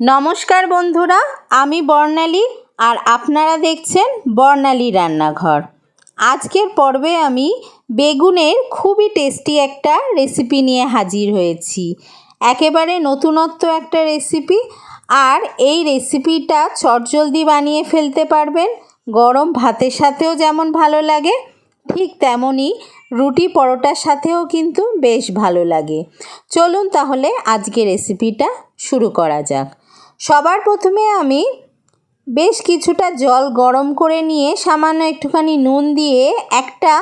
নমস্কার বন্ধুরা, আমি বর্ণালী আর আপনারা দেখছেন বর্ণালী রান্নাঘর। আজকের পর্বে আমি বেগুনের খুবই টেস্টি একটা রেসিপি নিয়ে হাজির হয়েছি। একেবারে নতুনত্ব একটা রেসিপি আর এই রেসিপিটা চটজলদি বানিয়ে ফেলতে পারবেন। গরম ভাতের সাথেও যেমন ভালো লাগে, ঠিক তেমনই রুটি পরোটার সাথেও কিন্তু বেশ ভালো লাগে। চলুন তাহলে আজকে রেসিপিটা শুরু করা যাক। সবার প্রথমে আমি বেশ কিছুটা জল গরম করে নিয়ে সামান্য একটুখানি নুন দিয়ে একটা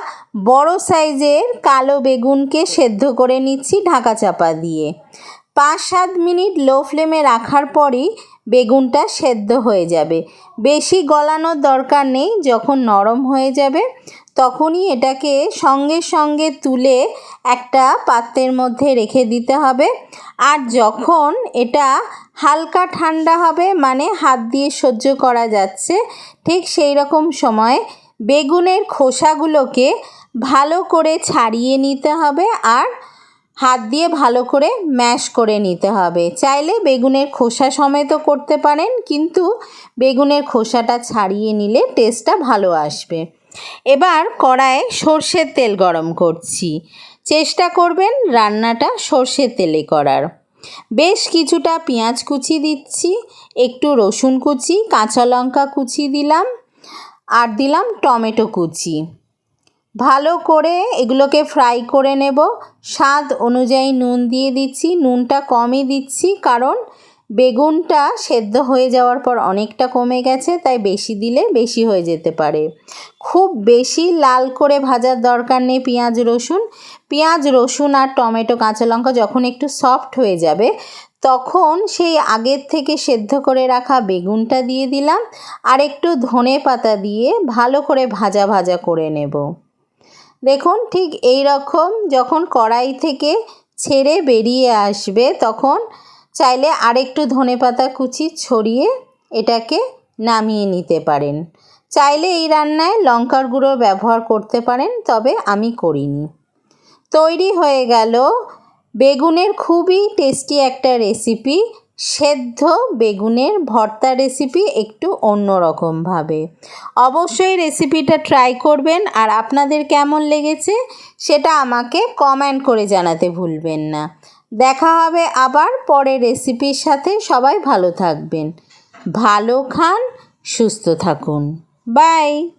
বড় সাইজের কালো বেগুনকে সেদ্ধ করে নিচ্ছি ঢাকা চাপা দিয়ে। পাঁচ সাত মিনিট লো ফ্লেমে রাখার পরই বেগুনটা সেদ্ধ হয়ে যাবে। বেশি গলানোর দরকার নেই, যখন নরম হয়ে যাবে তখনই এটাকে সঙ্গে সঙ্গে তুলে একটা পাত্রের মধ্যে রেখে দিতে হবে। আর যখন এটা হালকা ঠান্ডা হবে মানে হাত দিয়ে সহ্য করা যাচ্ছে, ঠিক সেই রকম সময় বেগুনের খোসাগুলোকে ভালো করে ছাড়িয়ে নিতে হবে আর হাত দিয়ে ভালো করে ম্যাশ করে নিতে হবে। চাইলে বেগুনের খোসা সমেত করতে পারেন, কিন্তু বেগুনের খোসাটা ছাড়িয়ে নিলে টেস্টটা ভালো আসবে। এবার কড়ায় সর্ষের তেল গরম করছি। চেষ্টা করবেন রান্নাটা সর্ষের তেলে করার। বেশ কিছুটা পেঁয়াজ কুচি দিচ্ছি, একটু রসুন কুচি, কাঁচা লঙ্কা কুচি দিলাম, আর দিলাম টমেটো কুচি। ভালো করে এগুলোকে ফ্রাই করে নেব। স্বাদ অনুযায়ী নুন দিয়ে দিচ্ছি। নুনটা কমই দিচ্ছি কারণ বেগুনটা সেদ্ধ হয়ে যাওয়ার পর অনেকটা কমে গেছে, তাই বেশি দিলে বেশি হয়ে যেতে পারে। খুব বেশি লাল করে ভাজার দরকার নেই পেঁয়াজ, রসুন। পেঁয়াজ, রসুন আর টমেটো, কাঁচা লঙ্কা যখন একটু সফট হয়ে যাবে, তখন সেই আগের থেকে সেদ্ধ করে রাখা বেগুনটা দিয়ে দিলাম আর একটু ধনে পাতা দিয়ে ভালো করে ভাজা ভাজা করে নেব। দেখুন ঠিক এই রকম যখন কড়াই থেকে ছেড়ে বেরিয়ে আসবে, তখন চাইলে আরেকটু ধনে পাতা কুচি ছড়িয়ে এটাকে নামিয়ে নিতে পারেন। চাইলে এই রান্নায় লঙ্কার গুঁড়ো ব্যবহার করতে পারেন, তবে আমি করিনি। তৈরি হয়ে গেল বেগুনের খুবই টেস্টি একটা রেসিপি, সেদ্ধ বেগুনের ভর্তা রেসিপি একটু অন্যরকমভাবে। অবশ্যই রেসিপিটা ট্রাই করবেন, আর আপনাদের কেমন লেগেছে সেটা আমাকে কমেন্ট করে জানাতে ভুলবেন না। দেখা হবে আবার পরের রেসিপির সাথে। সবাই ভালো থাকবেন। ভালো খান সুস্থ থাকুন। বাই।